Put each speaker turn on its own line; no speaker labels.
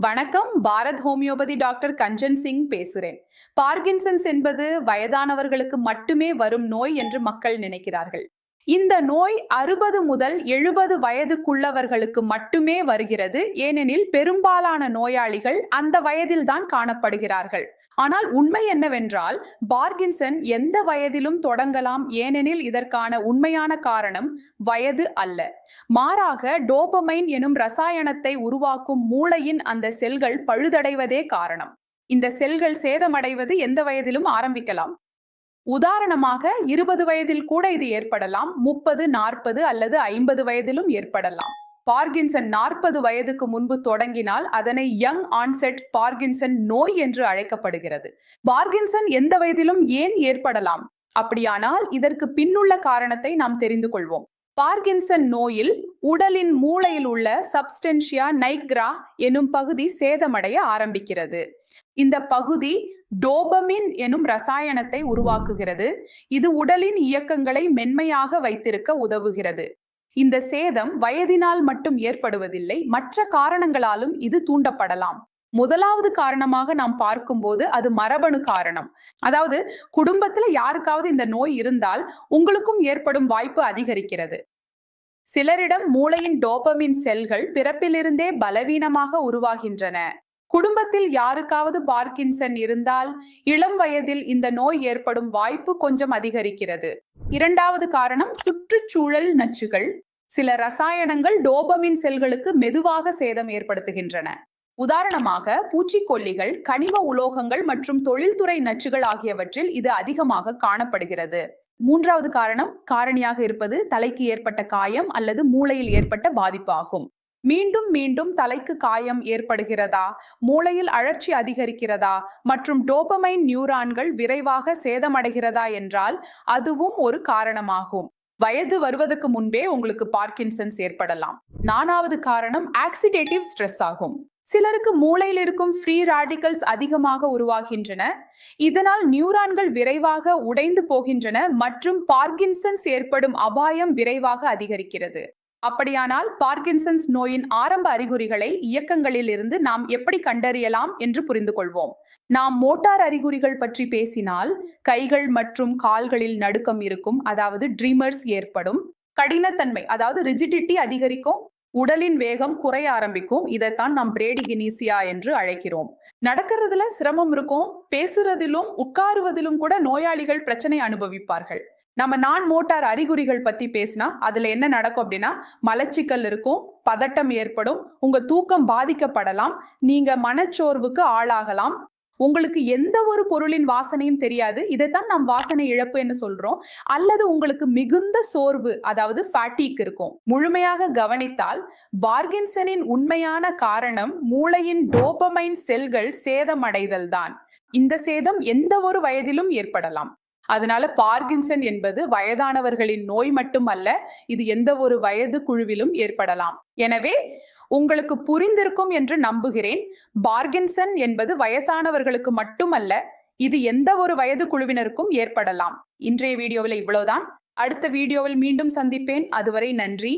வணக்கம். Bharat homeopathy doctor Kanchan Singh பேசுகிறேன் Parkinson's என்பது வயதானவர்களுக்கு மட்டுமே வரும் நோய் என்று மக்கள் நினைக்கிறார்கள். இந்த நோய் அறுபது முதல் எழுபது வயதுக்குள்ளவர்களுக்கு மட்டுமே வருகிறது. ஏனெனில் பெரும்பாலான நோயாளிகள் அந்த வயதில்தான் காணப்படுகிறார்கள். ஆனால் உண்மை என்னவென்றால் பார்கின்சன் எந்த வயதிலும் தொடங்கலாம் ஏனெனில் இதற்கான உண்மையான காரணம் வயது அல்ல. மாறாக டோபமைன் எனும் ரசாயனத்தை உருவாக்கும் மூளையின் அந்த செல்கள் பழுதடைவதே காரணம். இந்த செல்கள் சேதமடைவது எந்த வயதிலும் ஆரம்பிக்கலாம். உதாரணமாக இருபது வயதில் கூட இது ஏற்படலாம் முப்பது நாற்பது அல்லது ஐம்பது வயதிலும் ஏற்படலாம். பார்கின்சன் நாற்பது வயதுக்கு முன்பு தொடங்கினால் அதனை யங் ஆன்செட் பார்கின்சன் நோய் என்று அழைக்கப்படுகிறது. பார்கின்சன் எந்த வயதிலும் ஏன் ஏற்படலாம்? அப்படியானால் இதற்கு பின்னுள்ள காரணத்தை நாம் தெரிந்து கொள்வோம். பார்கின்சன் நோயில் உடலின் மூளையில் உள்ள சப்ஸ்டென்ஷியா நைக்ரா எனும் பகுதி சேதமடைய ஆரம்பிக்கிறது. இந்த பகுதி டோபமின் எனும் ரசாயனத்தை உருவாக்குகிறது. இது உடலின் இயக்கங்களை மென்மையாக வைத்திருக்க உதவுகிறது. இந்த சேதம் வயதினால் மட்டும் ஏற்படுவதில்லை மற்ற காரணங்களாலும் இது தூண்டப்படலாம். முதலாவது காரணமாக நாம் பார்க்கும்போது அது மரபணு காரணம். அதாவது குடும்பத்துல யாருக்காவது இந்த நோய் இருந்தால் உங்களுக்கும் ஏற்படும் வாய்ப்பு அதிகரிக்கிறது. சிலரிடம் மூளையின் டோபமின் செல்கள் பிறப்பிலிருந்தே பலவீனமாக உருவாகின்றன. குடும்பத்தில் யாருக்காவது பார்க்கின்சன் இருந்தால் இளம் வயதில் இந்த நோய் ஏற்படும் வாய்ப்பு கொஞ்சம் அதிகரிக்கிறது. இரண்டாவது காரணம் சுற்றுச்சூழல் நச்சுகள். சில ரசாயனங்கள் டோபமின் செல்களுக்கு மெதுவாக சேதம் ஏற்படுத்துகின்றன. உதாரணமாக பூச்சிக்கொல்லிகள் கனிம உலோகங்கள் மற்றும் தொழில்துறை நச்சுகள் ஆகியவற்றில் இது அதிகமாக காணப்படுகிறது. மூன்றாவது காரணம் காரணியாக இருப்பது தலைக்கு ஏற்பட்ட காயம் அல்லது மூளையில் ஏற்பட்ட பாதிப்பு ஆகும் மீண்டும் மீண்டும் தலைக்கு காயம் ஏற்படுகிறதா? மூளையில் அழற்சி அதிகரிக்கிறதா? மற்றும் டோபமைன் நியூரான்கள் விரைவாக சேதமடைகிறதா என்றால் அதுவும் ஒரு காரணமாகும். வயது வருவதற்கு முன்பே உங்களுக்கு பார்க்கின்சன்ஸ் ஏற்படலாம். நானாவது காரணம் ஆக்சிடேட்டிவ் ஸ்ட்ரெஸ் ஆகும். சிலருக்கு மூளையில் இருக்கும் ஃப்ரீ ராடிகல்ஸ் அதிகமாக உருவாகின்றன. இதனால் நியூரான்கள் விரைவாக உடைந்து போகின்றன மற்றும் பார்க்கின்சன்ஸ் ஏற்படும் அபாயம் விரைவாக அதிகரிக்கிறது. அப்படியானால் பார்க்கின்சன்ஸ் நோயின் ஆரம்ப அறிகுறிகளை இயக்கங்களில் இருந்து நாம் எப்படி கண்டறியலாம் என்று புரிந்து கொள்வோம். நாம் மோட்டார் அறிகுறிகள் பற்றி பேசினால் கைகள் மற்றும் கால்களில் நடுக்கம் இருக்கும் அதாவது ட்ரீமர்ஸ் ஏற்படும். கடினத்தன்மை அதாவது ரிஜிடிட்டி அதிகரிக்கும் உடலின் வேகம் குறைய ஆரம்பிக்கும் இதைத்தான் நாம் பிரேடிகினீசியா என்று அழைக்கிறோம். நடக்கிறதுல சிரமம் இருக்கும் பேசுறதிலும் உட்காருவதிலும் கூட நோயாளிகள் பிரச்சனை அனுபவிப்பார்கள். நம்ம நான் மோட்டார் அறிகுறிகள் பத்தி பேசினா அதுல என்ன நடக்கும் அப்படின்னா மலச்சிக்கல் இருக்கும் பதட்டம் ஏற்படும் உங்க தூக்கம் பாதிக்கப்படலாம் நீங்க மனச்சோர்வுக்கு ஆளாகலாம். உங்களுக்கு எந்த ஒரு பொருளின் வாசனையும் தெரியாது. இதைத்தான் நாம் வாசனை இழப்பு என்று சொல்றோம். அல்லது உங்களுக்கு மிகுந்த சோர்வு அதாவது ஃபேட்டிக் இருக்கும். முழுமையாக கவனித்தால் பார்கின்சனின் உண்மையான காரணம் மூளையின் டோபமைன் செல்கள் சேதமடைதல் தான். இந்த சேதம் எந்த ஒரு வயதிலும் ஏற்படலாம். அதனால பார்கின்சன் என்பது வயதானவர்களின் நோய் மட்டுமல்ல இது எந்த ஒரு வயது குழுவிலும் ஏற்படலாம். எனவே உங்களுக்கு புரிந்திருக்கும் என்று நம்புகிறேன். பார்கின்சன் என்பது வயசானவர்களுக்கு மட்டுமல்ல இது எந்த ஒரு வயது குழுவினருக்கும் ஏற்படலாம். இன்றைய வீடியோவில் இவ்வளவுதான். அடுத்த வீடியோவில் மீண்டும் சந்திப்பேன். அதுவரை நன்றி.